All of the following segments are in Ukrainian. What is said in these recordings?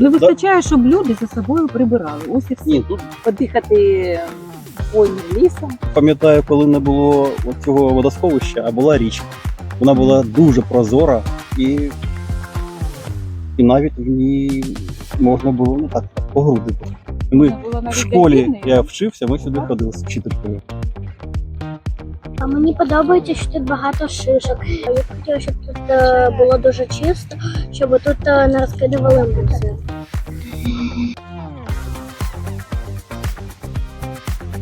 Не вистачає, щоб люди за собою прибирали. Ось і все. Ні, тут Подихати хвойним лісом. пам'ятаю, коли не було цього водосховища, а була річка. Вона була дуже прозора і, і навіть в ній можна було ну так по груди. Ми в школі я вчився, ми сюди ходили з вчителькою. А мені подобається, що тут багато шишок. Я б хотіла, щоб тут е, було дуже чисто, щоб тут е, не розкидували мусор.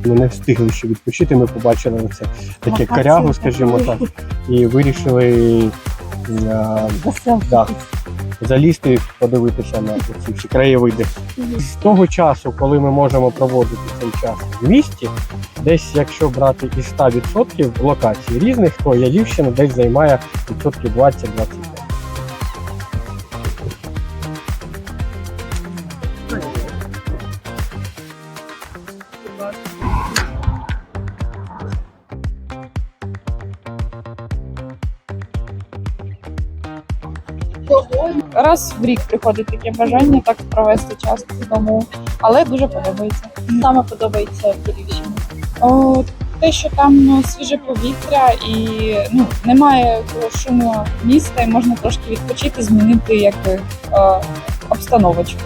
Ми не встигли ще відпочити. Ми побачили це таке корягу, скажімо так, і вирішили е, да, залізти, подивитися на ці всі краєвиди. З того часу, коли ми можемо проводити цей час в місті, десь якщо брати із 100% локацій різних, то Ялівщина десь займає відсотків 20-25. Раз в рік приходить таке бажання так провести час додому, але дуже подобається. Саме подобається. О, те, що там ну, свіже повітря і ну, немає шуму міста, і можна трошки відпочити, змінити якби е, обстановочку.